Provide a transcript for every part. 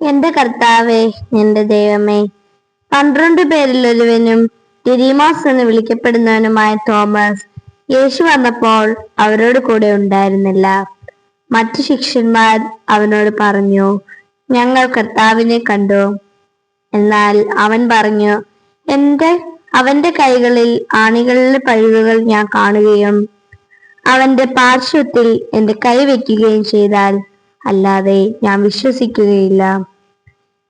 എന്റെ കർത്താവേ എന്റെ ദൈവമേ പന്ത്രണ്ട് പേരിൽ ഒരുവനും ഡിരിമാസ് എന്ന് വിളിക്കപ്പെടുന്നവനുമായ തോമസ് യേശു വന്നപ്പോൾ അവരോട് കൂടെ ഉണ്ടായിരുന്നില്ല. മറ്റു ശിഷ്യന്മാർ അവനോട് പറഞ്ഞു ഞങ്ങൾ കർത്താവിനെ കണ്ടു. എന്നാൽ അവൻ പറഞ്ഞു എന്റെ അവന്റെ കൈകളിൽ ആണികളിലെ പഴുകുകൾ ഞാൻ കാണുകയും അവന്റെ പാർശ്വത്തിൽ എന്റെ കൈ വയ്ക്കുകയും ചെയ്താൽ അല്ലാതെ ഞാൻ വിശ്വസിക്കുകയില്ല.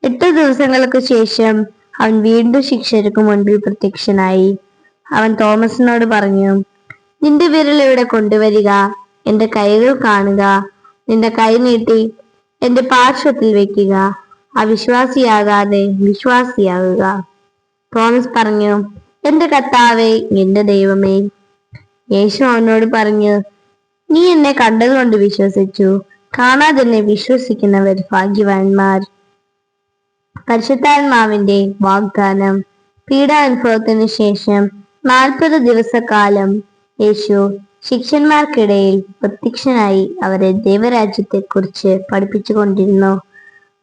എട്ട് ദിവസങ്ങൾക്ക് ശേഷം അവൻ വീണ്ടും ശിക്ഷകർക്ക് മുൻപിൽ പ്രത്യക്ഷനായി. അവൻ തോമസിനോട് പറഞ്ഞു നിന്റെ വിരൽ ഇവിടെ കൊണ്ടുവരിക? എന്റെ കൈകൾ കാണുക. നിന്റെ കൈ നീട്ടി എന്റെ പാർശ്വത്തിൽ വെക്കുക. അവിശ്വാസിയാകാതെ വിശ്വാസിയാകുക. തോമസ് പറഞ്ഞു എന്റെ കർത്താവേ എന്റെ ദൈവമേ. യേശു അവനോട് പറഞ്ഞു നീ എന്നെ കണ്ടതുകൊണ്ട് വിശ്വസിച്ചു. കാണാതെ എന്നെ വിശ്വസിക്കുന്നവർ ഭാഗ്യവാന്മാർ. പരിശുദ്ധാത്മാവിന്റെ വാഗ്ദാനം. പീഡാനുഭവത്തിനു ശേഷം നാൽപ്പത് ദിവസക്കാലം യേശു ശിഷ്യന്മാർക്കിടയിൽ പ്രത്യക്ഷനായി അവരെ ദൈവരാജ്യത്തെക്കുറിച്ച് പഠിപ്പിച്ചുകൊണ്ടിരുന്നു.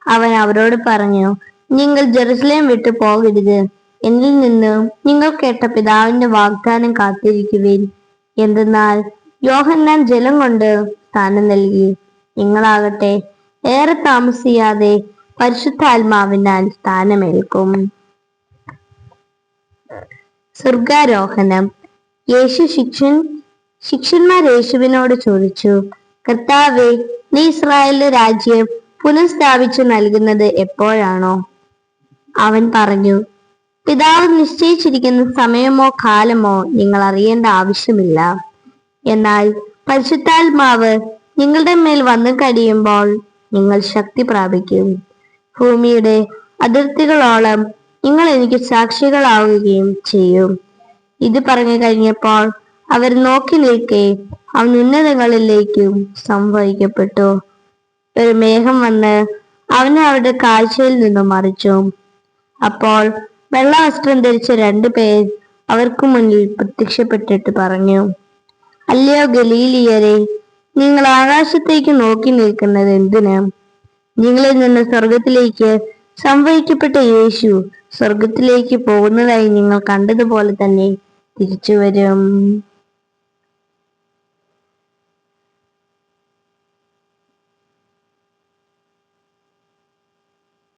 അവൻ അവരോട് പറഞ്ഞു നിങ്ങൾ ജെറുസലേം വിട്ടു പോകരുത്. എന്നിൽ നിന്ന് നിങ്ങൾ കേട്ട പിതാവിന്റെ വാഗ്ദാനം കാത്തിരിക്കുവിൻ. എന്തെന്നാൽ യോഹന്നാൻ ജലം കൊണ്ട് സ്ഥാനം നൽകി. നിങ്ങളാകട്ടെ ഏറെ താമസിയാതെ പരിശുദ്ധാത്മാവിനാൽ സ്ഥാനമേൽക്കും. സ്വർഗാരോഹണം യേശു ശിക്ഷൻ ശിക്ഷന്മാർ യേശുവിനോട് ചോദിച്ചു കർത്താവെ നീ ഇസ്രായേലിന്റെ രാജ്യം പുനഃസ്ഥാപിച്ചു നൽകുന്നത് എപ്പോഴാണോ? അവൻ പറഞ്ഞു പിതാവ് നിശ്ചയിച്ചിരിക്കുന്ന സമയമോ കാലമോ നിങ്ങൾ അറിയേണ്ട ആവശ്യമില്ല. എന്നാൽ പരിശുദ്ധാത്മാവ് നിങ്ങളുടെ മേൽ വന്നു കഴിയുമ്പോൾ നിങ്ങൾ ശക്തി പ്രാപിക്കും. ഭൂമിയുടെ അതിർത്തികളോളം നിങ്ങൾ എനിക്ക് സാക്ഷികളാവുകയും ചെയ്യും. ഇത് പറഞ്ഞു കഴിഞ്ഞപ്പോൾ അവർ നോക്കി നിൽക്കെ അവൻ ഉന്നതങ്ങളിലേക്കും സംഭവിക്കപ്പെട്ടു ഒരു മേഘം വന്ന് അവനെ അവരുടെ കാഴ്ചയിൽ നിന്നും മറിച്ചു. അപ്പോൾ വെള്ള വസ്ത്രം ധരിച്ച രണ്ടു പേർ അവർക്ക് മുന്നിൽ പ്രത്യക്ഷപ്പെട്ടിട്ട് പറഞ്ഞു അല്ലയോ ഗലീലിയരെ നിങ്ങൾ ആകാശത്തേക്ക് നോക്കി നിൽക്കുന്നത് എന്തിനാ? നിങ്ങളിൽ നിന്ന് സ്വർഗത്തിലേക്ക് സംവഹിക്കപ്പെട്ട യേശു സ്വർഗത്തിലേക്ക് പോകുന്നതായി നിങ്ങൾ കണ്ടതുപോലെ തന്നെ തിരിച്ചു വരും